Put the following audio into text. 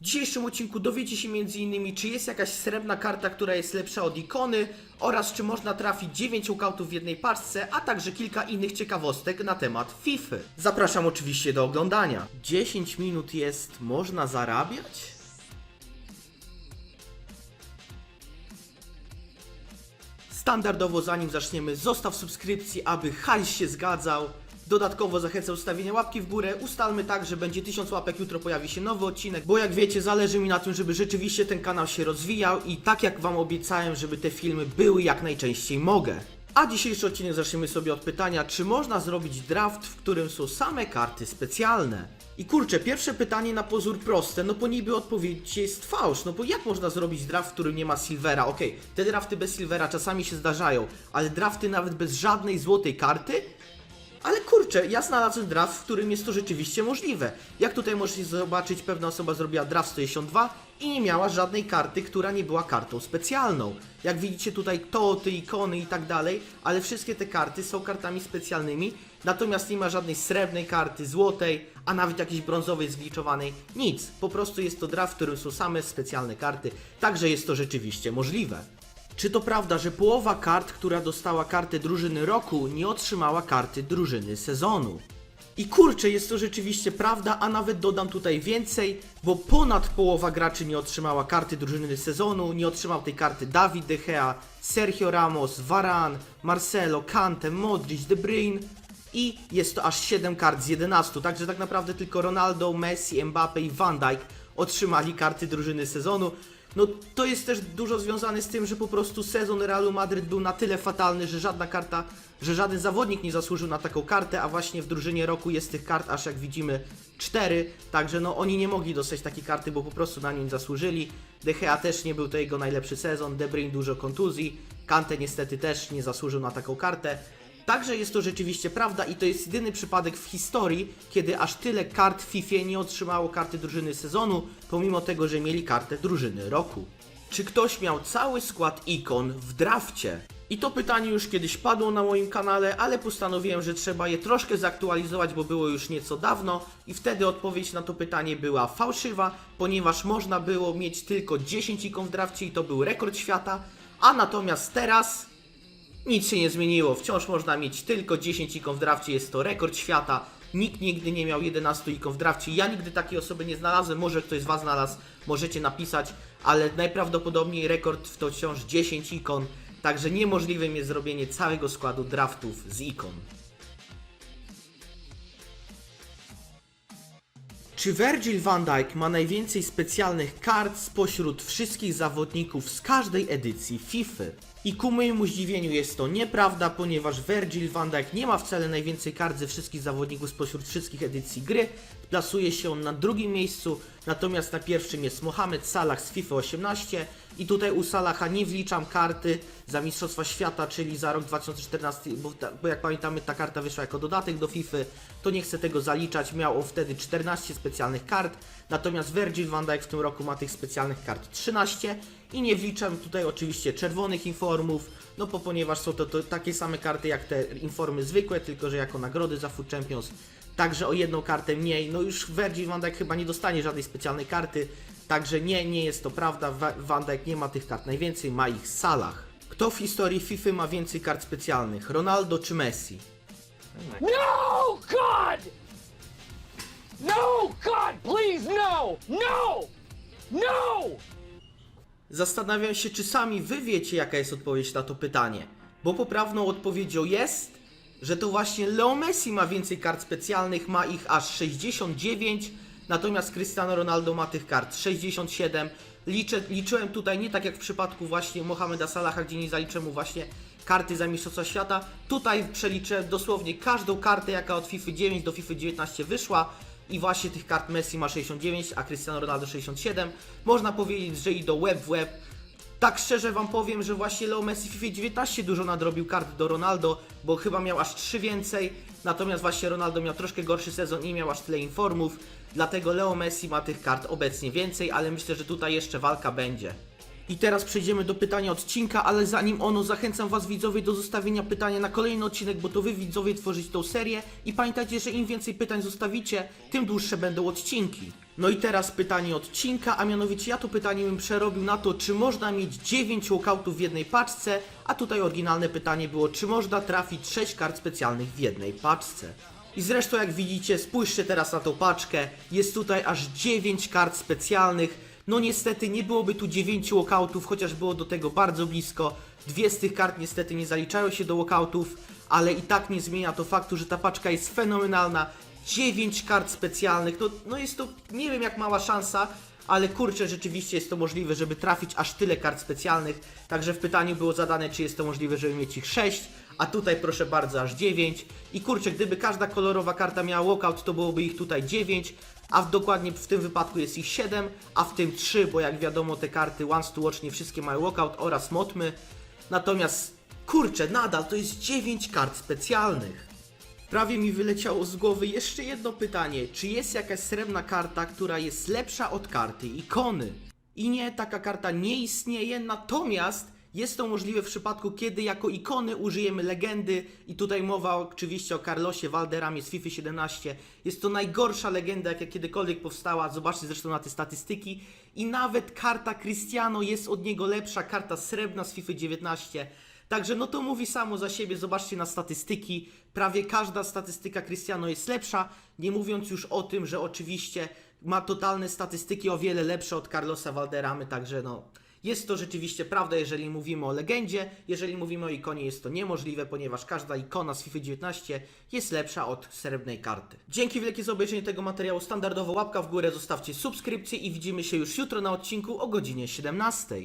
W dzisiejszym odcinku dowiecie się m.in. czy jest jakaś srebrna karta, która jest lepsza od ikony oraz czy można trafić 9 ukautów w jednej paczce, a także kilka innych ciekawostek na temat FIFA. Zapraszam oczywiście do oglądania. 10 minut jest, można zarabiać? Standardowo zanim zaczniemy, zostaw subskrypcji, aby hajs się zgadzał. Dodatkowo zachęcam do ustawienia łapki w górę. Ustalmy tak, że będzie 1000 łapek, jutro pojawi się nowy odcinek, bo jak wiecie, zależy mi na tym, żeby rzeczywiście ten kanał się rozwijał i tak jak wam obiecałem, żeby te filmy były jak najczęściej mogę. A dzisiejszy odcinek zaczniemy sobie od pytania, czy można zrobić draft, w którym są same karty specjalne? I kurczę, pierwsze pytanie na pozór proste, no bo niby odpowiedź jest fałsz, no bo jak można zrobić draft, w którym nie ma silvera? Okej, te drafty bez silvera czasami się zdarzają, ale drafty nawet bez żadnej złotej karty? Ale kurczę, ja znalazłem draft, w którym jest to rzeczywiście możliwe. Jak tutaj możecie zobaczyć, pewna osoba zrobiła draft 162 i nie miała żadnej karty, która nie była kartą specjalną. Jak widzicie tutaj toty, ikony i tak dalej, ale wszystkie te karty są kartami specjalnymi, natomiast nie ma żadnej srebrnej karty, złotej, a nawet jakiejś brązowej zgliczowanej. Nic, po prostu jest to draft, w którym są same specjalne karty, także jest to rzeczywiście możliwe. Czy to prawda, że połowa kart, która dostała kartę drużyny roku, nie otrzymała karty drużyny sezonu? I kurczę, jest to rzeczywiście prawda, a nawet dodam tutaj więcej, bo ponad połowa graczy nie otrzymała karty drużyny sezonu, nie otrzymał tej karty Dawid De Gea, Sergio Ramos, Varane, Marcelo, Kante, Modric, De Bruyne i jest to aż 7 kart z 11, także tak naprawdę tylko Ronaldo, Messi, Mbappe i Van Dijk otrzymali karty drużyny sezonu. No to jest też dużo związane z tym, że po prostu sezon Realu Madryt był na tyle fatalny, że żadna karta, że żaden zawodnik nie zasłużył na taką kartę, a właśnie w drużynie roku jest tych kart aż jak widzimy cztery, także no oni nie mogli dostać takiej karty, bo po prostu na nią nie zasłużyli. De Gea też nie był to jego najlepszy sezon, De Bruyne dużo kontuzji, Kante niestety też nie zasłużył na taką kartę. Także jest to rzeczywiście prawda i to jest jedyny przypadek w historii, kiedy aż tyle kart w FIFA nie otrzymało karty drużyny sezonu, pomimo tego, że mieli kartę drużyny roku. Czy ktoś miał cały skład ikon w drafcie? I to pytanie już kiedyś padło na moim kanale, ale postanowiłem, że trzeba je troszkę zaktualizować, bo było już nieco dawno i wtedy odpowiedź na to pytanie była fałszywa, ponieważ można było mieć tylko 10 ikon w drafcie i to był rekord świata, a natomiast teraz nic się nie zmieniło, wciąż można mieć tylko 10 ikon w drafcie, jest to rekord świata. Nikt nigdy nie miał 11 ikon w drafcie. Ja nigdy takiej osoby nie znalazłem, może ktoś z Was znalazł, możecie napisać, ale najprawdopodobniej rekord to wciąż 10 ikon, także niemożliwym jest zrobienie całego składu draftów z ikon. Czy Virgil van Dijk ma najwięcej specjalnych kart spośród wszystkich zawodników z każdej edycji FIFA? I ku mojemu zdziwieniu jest to nieprawda, ponieważ Virgil van Dijk nie ma wcale najwięcej kart ze wszystkich zawodników spośród wszystkich edycji gry. Plasuje się on na drugim miejscu, natomiast na pierwszym jest Mohamed Salah z FIFA 18 i tutaj u Salaha nie wliczam karty za Mistrzostwa Świata, czyli za rok 2014, bo, ta, bo jak pamiętamy ta karta wyszła jako dodatek do FIFA, to nie chcę tego zaliczać. Miał wtedy 14 specjalnych kart, natomiast Virgil van Dijk w tym roku ma tych specjalnych kart 13 i nie wliczam tutaj oczywiście czerwonych informów, no bo ponieważ są to, to takie same karty jak te informy zwykłe, tylko że jako nagrody za Food Champions, także o jedną kartę mniej. No już Virgil van Dijk chyba nie dostanie żadnej specjalnej karty, także nie, nie jest to prawda. Van Dijk nie ma tych kart najwięcej, ma ich Salah. Kto w historii FIFA ma więcej kart specjalnych, Ronaldo czy Messi? No, God! No, God, please, no! No! No! Zastanawiam się, czy sami wy wiecie, jaka jest odpowiedź na to pytanie. Bo poprawną odpowiedzią jest, że to właśnie Leo Messi ma więcej kart specjalnych, ma ich aż 69, natomiast Cristiano Ronaldo ma tych kart 67. Liczę, liczyłem tutaj nie tak jak w przypadku właśnie Mohameda Salaha, gdzie nie zaliczę mu właśnie karty za Mistrzostwa Świata. Tutaj przeliczyłem dosłownie każdą kartę, jaka od FIFA 9 do FIFA 19 wyszła. I właśnie tych kart Messi ma 69, a Cristiano Ronaldo 67. Można powiedzieć, że idą web w web. Tak szczerze wam powiem, że właśnie Leo Messi w FIFA 19 dużo nadrobił kart do Ronaldo, bo chyba miał aż 3 więcej, natomiast właśnie Ronaldo miał troszkę gorszy sezon i miał aż tyle informów, dlatego Leo Messi ma tych kart obecnie więcej, ale myślę, że tutaj jeszcze walka będzie. I teraz przejdziemy do pytania odcinka, ale zanim ono zachęcam Was widzowie do zostawienia pytania na kolejny odcinek, bo to Wy widzowie tworzycie tą serię i pamiętajcie, że im więcej pytań zostawicie, tym dłuższe będą odcinki. No i teraz pytanie odcinka, a mianowicie ja to pytanie bym przerobił na to, czy można mieć 9 walkoutów w jednej paczce, a tutaj oryginalne pytanie było, czy można trafić 6 kart specjalnych w jednej paczce. I zresztą jak widzicie, spójrzcie teraz na tą paczkę, jest tutaj aż 9 kart specjalnych. No niestety nie byłoby tu 9 walkoutów, chociaż było do tego bardzo blisko. Dwie z tych kart niestety nie zaliczają się do walkoutów, ale i tak nie zmienia to faktu, że ta paczka jest fenomenalna. 9 kart specjalnych, no, no jest to nie wiem jak mała szansa, ale kurczę, rzeczywiście jest to możliwe, żeby trafić aż tyle kart specjalnych. Także w pytaniu było zadane, czy jest to możliwe, żeby mieć ich 6, a tutaj proszę bardzo, aż 9. I kurczę, gdyby każda kolorowa karta miała walkout, to byłoby ich tutaj 9, a w, dokładnie w tym wypadku jest ich 7, a w tym 3, bo jak wiadomo te karty Once to Watch nie wszystkie mają walkout oraz motmy. Natomiast kurczę, nadal to jest 9 kart specjalnych. Prawie mi wyleciało z głowy jeszcze jedno pytanie. Czy jest jakaś srebrna karta, która jest lepsza od karty ikony? I nie, taka karta nie istnieje, natomiast jest to możliwe w przypadku, kiedy jako ikony użyjemy legendy i tutaj mowa oczywiście o Carlosie Valderamie z FIFA 17. Jest to najgorsza legenda, jaka kiedykolwiek powstała, zobaczcie zresztą na te statystyki. I nawet karta Cristiano jest od niego lepsza, karta srebrna z FIFA 19. Także no to mówi samo za siebie, zobaczcie na statystyki. Prawie każda statystyka Cristiano jest lepsza, nie mówiąc już o tym, że oczywiście ma totalne statystyki o wiele lepsze od Carlosa Valderamy, także no jest to rzeczywiście prawda, jeżeli mówimy o legendzie, jeżeli mówimy o ikonie jest to niemożliwe, ponieważ każda ikona z FIFA 19 jest lepsza od srebrnej karty. Dzięki wielkie za obejrzenie tego materiału, standardowo łapka w górę, zostawcie subskrypcję i widzimy się już jutro na odcinku o godzinie 17.